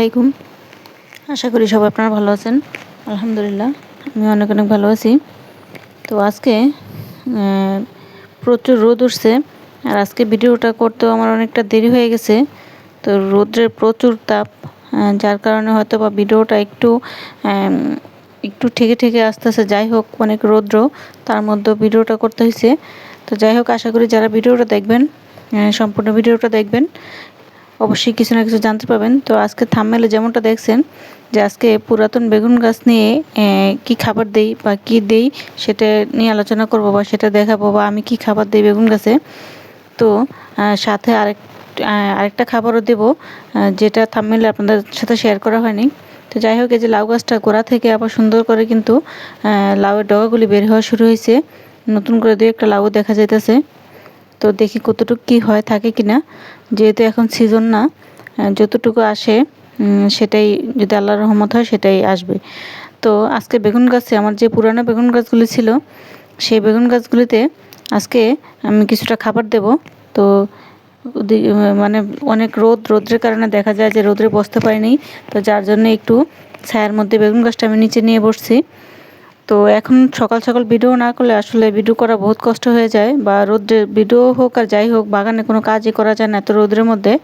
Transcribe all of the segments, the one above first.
আলাইকুম। আশা করি সবাই আপনারা ভালো আছেন। আলহামদুলিল্লাহ, আমি অনেক অনেক ভালো আছি। তো আজকে প্রচুর রোদ উঠছে, আর আজকে ভিডিওটা করতেও আমার অনেকটা দেরি হয়ে গেছে। তো রোদ্রের প্রচুর তাপ যার কারণে হয়তো বা ভিডিওটা একটু একটু ঠেকে ঠেকে আসতেছে। যাই হোক, অনেক রৌদ্র, তার মধ্যে ভিডিওটা করতে হয়েছে। তো যাই হোক, আশা করি যারা ভিডিওটা দেখবেন সম্পূর্ণ ভিডিওটা দেখবেন। অবশ্যই কিছু না কিছু জানতে পাবেন তো আজকে থামমেলে যেমনটা দেখছেন যে আজকে পুরাতন বেগুন গাছ নিয়ে কি খাবার দেই বা কি দেই সেটা নিয়ে আলোচনা করব বা সেটা দেখাবো বা আমি কি খাবার দিই বেগুন গাছে। তো সাথে আরেক আরেকটা খাবারও দেব যেটা থামমেলে আপনাদের সাথে শেয়ার করা হয়নি। তো যাই হোক, এই যে লাউ গাছটা গোড়া থেকে আবার সুন্দর করে কিন্তু লাউয়ের ডগাগুলি বের হওয়া শুরু হয়েছে। নতুন করে দু একটা লাউ দেখা যাইতেছে। তো দেখি কতটুকু কি হয়, থাকে কিনা। যেহেতু এখন সিজন না যতটুকু আসে সেটাই যদি আল্লাহর রহমত হয়, সেটাই আসবে। তো আজকে বেগুন গাছে, আমার যে পুরানো বেগুন গাছগুলি ছিল, সেই বেগুন গাছগুলিতে আজকে আমি কিছুটা খাবার দেব। তো মানে অনেক রোদ, রোদ্রের কারণে দেখা যায় যে রোদ্রে বসতে পারিনি। তো যার জন্য একটু ছায়ার মধ্যে বেগুন গাছটা আমি নিচে নিয়ে বসছি। তো এখন সকাল সকাল ভিডিও না করলে আসলে ভিডিও করা বহুত কষ্ট হয়ে যায় বা রোদ্রে ভিডিও হোক আর যাই হোক, বাগানে কোনো কাজই করা যায় না এত রোদ্রের মধ্যে।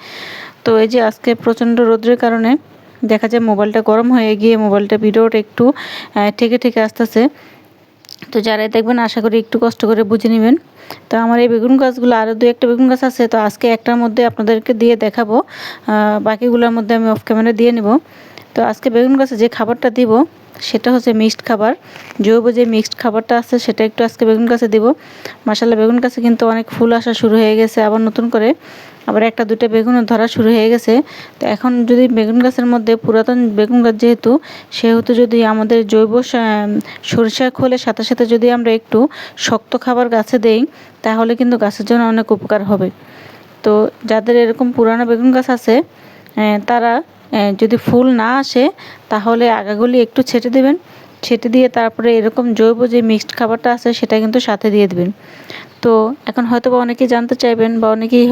তো এই যে আজকে প্রচণ্ড রোদ্রের কারণে দেখা যায় মোবাইলটা গরম হয়ে গিয়ে মোবাইলটা ভিডিওটা একটু ঠেকে ঠেকে আসতেছে। তো যারাই দেখবেন, আশা করি একটু কষ্ট করে বুঝে নেবেন। তো আমার এই বেগুন গাছগুলো আরও দু একটা বেগুন গাছ আছে, তো আজকে একটার মধ্যে আপনাদেরকে দিয়ে দেখাবো। বাকিগুলোর মধ্যে আমি অফ ক্যামেরা দিয়ে নেব। তো আজকে বেগুন গাছে যে খাবারটা দিব সেটা হচ্ছে মিক্সড খাবার। জৈব যে মিক্সড খাবারটা আছে, সেটা একটু আজকে বেগুন গাছে দিব। মাসাল্লাহ বেগুন গাছে কিন্তু অনেক ফুল আসা শুরু হয়ে গেছে, আবার নতুন করে। আবার একটা দুটা বেগুনও ধরা শুরু হয়ে গেছে। তো এখন যদি বেগুন গাছের মধ্যে পুরাতন বেগুন গাছ যেহেতু, সেহেতু যদি আমাদের জৈব সরিষা খোলের সাথে সাথে যদি আমরা একটু শক্ত খাবার গাছে দেই, তাহলে কিন্তু গাছের জন্য অনেক উপকার হবে। তো যাদের এরকম পুরানো বেগুন গাছ আছে তারা যদি ফুল না আসে, তাহলে আগাগুলি একটু ছেটে দেবেন। ছেটে দিয়ে তারপরে এরকম জৈব যে মিক্সড খাবারটা আছে, সেটা কিন্তু সাথে দিয়ে দেবেন। তো এখন হয়তো বা অনেকেই জানতে চাইবেন বা অনেকেই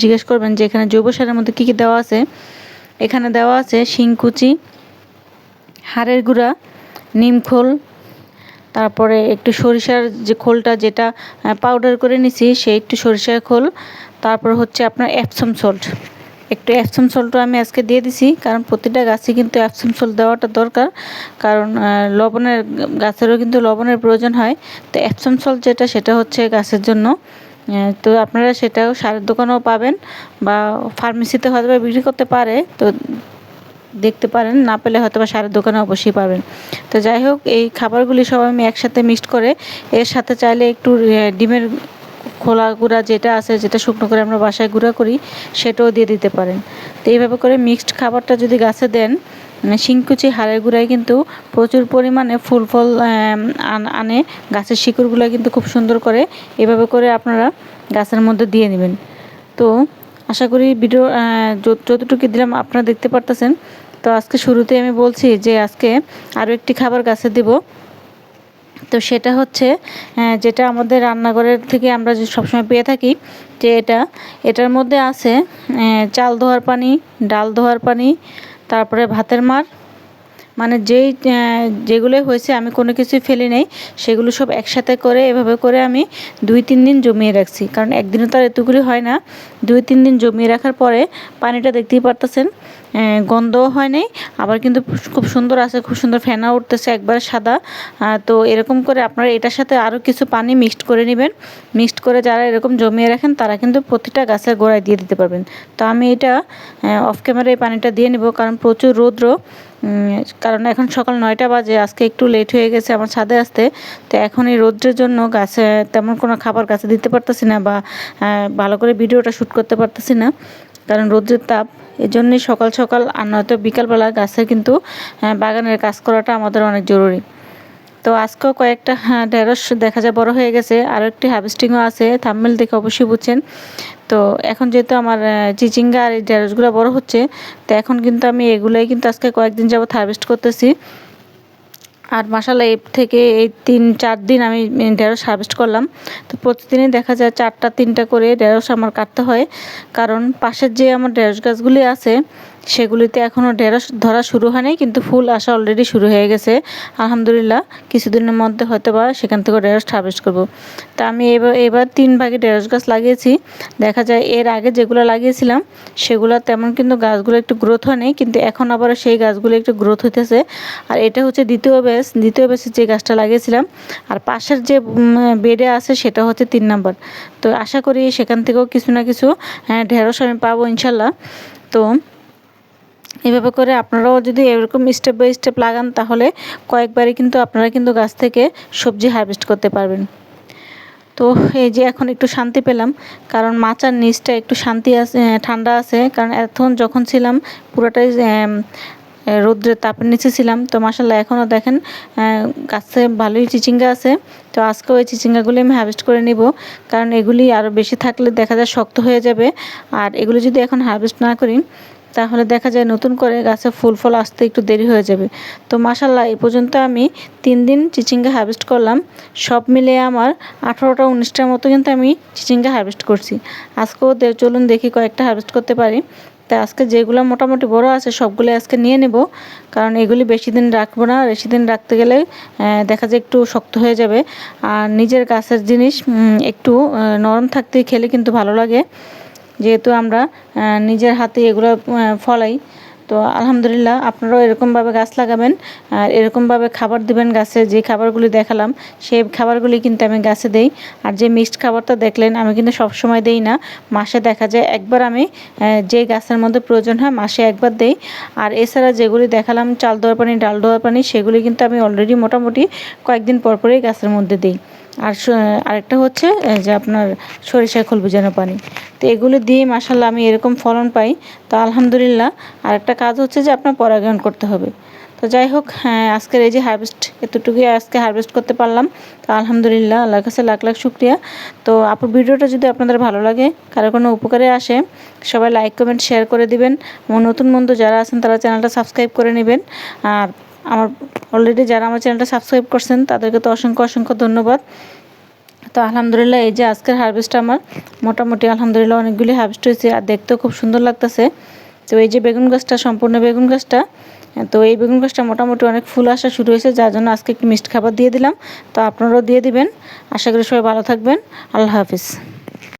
জিজ্ঞেস করবেন যে এখানে জৈব সারের মধ্যে কী কী দেওয়া আছে? এখানে দেওয়া আছে শিংকুচি, হাড়ের গুঁড়া নিমখোল তারপরে একটু সরিষার যে খোলটা যেটা পাউডার করে নিছি সেই একটু সরিষার খোল, তারপর হচ্ছে আপনার অ্যাপসম সল্ট একটু অ্যাপসম সলটা আমি আজকে দিয়ে দিছি, কারণ প্রতিটা গাছে কিন্তু অ্যাপসম সল্ট দেওয়াটা দরকার। কারণ লবণের গাছেরও কিন্তু লবণের প্রয়োজন হয়। তো অ্যাপসম সল্ট যেটা, সেটা হচ্ছে গাছের জন্য। তো আপনারা সেটাও সারের দোকানেও পাবেন বা ফার্মেসিতে হয়তো বিক্রি করতে পারে, তো দেখতে পারেন। না পেলে হয়তো বা সারের দোকানে অবশ্যই পাবেন। তো যাই হোক, এই খাবারগুলি সব আমি একসাথে মিক্সড করে, এর সাথে চাইলে একটু ডিমের খোলা গুঁড়া যেটা আছে, যেটা শুকনো করে আমরা বাসায় গুঁড়া করি, সেটাও দিয়ে দিতে পারেন। তো এইভাবে করে মিক্সড খাবারটা যদি গাছে দেন শিংকুচি হাড়ের গুঁড়ায় কিন্তু প্রচুর পরিমাণে ফুল ফল আনে গাছের শিকড়গুলো কিন্তু খুব সুন্দর করে এভাবে করে আপনারা গাছের মধ্যে দিয়ে নেবেন। তো আশা করি ভিডিও যতটুকু দিলাম আপনারা দেখতে পারতেছেন। তো আজকে শুরুতে আমি বলছি যে আজকে আরও একটি খাবার গাছে দেব। তো সেটা হচ্ছে যেটা আমাদের রান্নাঘরের থেকে আমরা যে সবসময় পেয়ে থাকি, যে এটা, এটার মধ্যে আছে চাল ধোয়ার পানি, ডাল ধোয়ার পানি, তারপরে ভাতের মার মানে যেই যেগুলো হয়েছে, আমি কোনো কিছুই ফেলি নেই, সেগুলো সব একসাথে করে, এভাবে করে আমি দুই, তিন দিন জমিয়ে রাখছি। কারণ একদিনও আর এতগুলি হয় না। দুই, তিন দিন জমিয়ে রাখার পরে পানিটা দেখতেই পারতেছেন গন্ধও হয় নাই। আবার কিন্তু খুব সুন্দর আছে, খুব সুন্দর ফেনা উঠতেছে, একবার সাদা। তো এরকম করে আপনারা এটার সাথে আরও কিছু পানি মিক্সড করে নেবেন। মিক্সড করে যারা এরকম জমিয়ে রাখেন, তারা কিন্তু প্রতিটা গাছের গোড়ায় দিয়ে দিতে পারবেন। তো আমি এটা অফ ক্যামেরায় পানিটা দিয়ে নেব, কারণ প্রচুর রৌদ্র। কারণ এখন সকাল নয়টা বাজে আজকে একটু লেট হয়ে গেছে আমার ছাদে আসতে। তো এখন এই রৌদ্রের জন্য গাছে তেমন কোনো খাবার গাছে দিতে পারতেছি না বা ভালো করে ভিডিওটা শ্যুট করতে পারতেছি না। কারণ রৌদ্রের তাপ এজন্যই সকাল সকাল আর নয়তো বিকালবেলা গাছের কিন্তু বাগানের কাজ করাটা আমাদের অনেক জরুরি। তো আজকেও কয়েকটা হ্যাঁ, ঢেঁড়স দেখা যায় বড় হয়ে গেছে। আরও একটি হার্ভেস্টিংও আছে থাম্মেল দেখে অবশ্যই বুঝছেন। তো এখন যেহেতু আমার চিচিঙ্গা আর এই ঢেঁড়সগুলো বড় হচ্ছে, তো এখন কিন্তু আমি এগুলোই কিন্তু আজকে কয়েকদিন যাবত হারভেস্ট করতেছি। আর মাসালা এর থেকে এই তিন, চার দিন আমি ঢেঁড়স হারভেস্ট করলাম। তো প্রতিদিনই দেখা যায় চারটা, তিনটা করে ঢেঁড়স আমার কাটতে হয়। কারণ পাশের যে আমার ঢেঁড়স গাছগুলি আছে সেগুলিতে এখনও ঢেঁড়স ধরা শুরু হয়নি কিন্তু ফুল আসা অলরেডি শুরু হয়ে গেছে। আলহামদুলিল্লাহ কিছুদিনের মধ্যে হয়তো বা সেখান থেকে ঢেঁড়স হারভেস্ট করব। তা আমি এবার এবার তিন ভাগে ঢেঁড়স গাছ লাগিয়েছি। দেখা যায় এর আগে যেগুলো লাগিয়েছিলাম সেগুলো তেমন কিন্তু গাছগুলো একটু গ্রোথ হয়নি কিন্তু এখন আবার সেই গাছগুলো একটু গ্রোথ হইতেছে। আর এটা হচ্ছে দ্বিতীয় ব্যাস দ্বিতীয় ব্যাসে যে গাছটা লাগিয়েছিলাম আর পাশের যে বেডে আছে সেটা হচ্ছে তিন নাম্বার। তো আশা করি সেখান থেকেও কিছু না কিছু হ্যাঁ, ঢেঁড়স আমি পাবো ইনশাল্লাহ। তো এভাবে করে আপনারাও যদি এরকম স্টেপ বাই স্টেপ লাগান, তাহলে কয়েকবারই কিন্তু আপনারা কিন্তু গাছ থেকে সবজি হারভেস্ট করতে পারবেন। তো এই যে এখন একটু শান্তি পেলাম, কারণ মাচার নিচটা একটু শান্তি আছে ঠান্ডা আছে, কারণ এখন যখন ছিলাম, পুরোটাই রৌদ্রের তাপের নিচে ছিলাম। তো মাসাল্লাহ এখনও দেখেন গাছে ভালোই চিচিঙ্গা আছে। তো আজকেও এই চিচিঙ্গাগুলি আমি হারভেস্ট করে নিব, কারণ এগুলি আরও বেশি থাকলে দেখা যায় শক্ত হয়ে যাবে। আর এগুলি যদি এখন হারভেস্ট না করি তাহলে দেখা যায় নতুন করে গাছে ফুল ফল আসতে একটু দেরি হয়ে যাবে। তো মাসাল্লাহ এই পর্যন্ত আমি তিন দিন চিচিঙ্গা হারভেস্ট করলাম। সব মিলিয়ে আমার আঠারোটা উনিশটার মতো কিন্তু আমি চিচিঙ্গা হারভেস্ট করছি। আজকেও চলুন দেখি কয়েকটা হারভেস্ট করতে পারি। তাই আজকে যেগুলো মোটামুটি বড় আছে, সবগুলো আজকে নিয়ে নেব। কারণ এগুলি বেশি দিন রাখব না, বেশি দিন রাখতে গেলে দেখা যায় একটু শক্ত হয়ে যাবে। আর নিজের গাছের জিনিস একটু নরম থাকতে খেলে কিন্তু ভালো লাগে। যেহেতু আমরা নিজের হাতে এগুলো ফলাই, তো আলহামদুলিল্লাহ আপনারাও এরকমভাবে গাছ লাগাবেন, আর এরকমভাবে খাবার দিবেন গাছে, যে খাবারগুলি দেখালাম, সেই খাবারগুলি কিন্তু আমি গাছে দেই, আর যে মিক্সড খাবারটা দেখলেন, আমি কিন্তু সব সময় দেই না, মাসে দেখা যায় একবার আমি যে গাছের মধ্যে প্রয়োজন হয় মাসে একবার দেই, আর এছাড়া যেগুলি দেখালাম চাল দেওয়ার পানি ডাল দেওয়ার পানি, সেগুলি কিন্তু আমি অলরেডি মোটামুটি কয়েকদিন পর পরেই গাছের মধ্যে দিই, আর আরেকটা হচ্ছে যে আপনার সরিষা খোল বোঝানো পানি তো এগুলো দিয়ে মাসাল্লাহ আমি এরকম ফলন পাই। তো আলহামদুলিল্লাহ আর একটা কাজ হচ্ছে যে আপনার পরাগায়ন করতে হবে। তো যাই হোক হ্যাঁ আজকের এই যে হারভেস্ট এতটুকুই আজকে হারভেস্ট করতে পারলাম। তো আলহামদুলিল্লাহ, আল্লাহর কাছে লাখ লাখ শুক্রিয়া। তো আপুর ভিডিওটা যদি আপনাদের ভালো লাগে, কারও কোনো উপকারে আসে, সবাই লাইক কমেন্ট শেয়ার করে দিবেন। এবং নতুন বন্ধু যারা আছেন, তারা চ্যানেলটা সাবস্ক্রাইব করে নেবেন। আর আমার অলরেডি যারা আমার চ্যানেলটা সাবস্ক্রাইব করছেন, তাদেরকে তো অসংখ্য অসংখ্য ধন্যবাদ। তো আলহামদুলিল্লাহ এই যে আজকের হারভেস্ট আমার মোটামুটি আলহামদুলিল্লাহ অনেকগুলি হারভেস্ট হয়েছে আর দেখতেও খুব সুন্দর লাগতেছে। তো এই যে বেগুন গাছটা, সম্পূর্ণ বেগুন গাছটা, তো এই বেগুন গাছটা মোটামুটি অনেক ফুল আসা শুরু হয়েছে, যার জন্য আজকে একটু মিষ্টি খাবার দিয়ে দিলাম। তো আপনারাও দিয়ে দিবেন। আশা করি সবাই ভালো থাকবেন। আল্লাহ হাফিজ।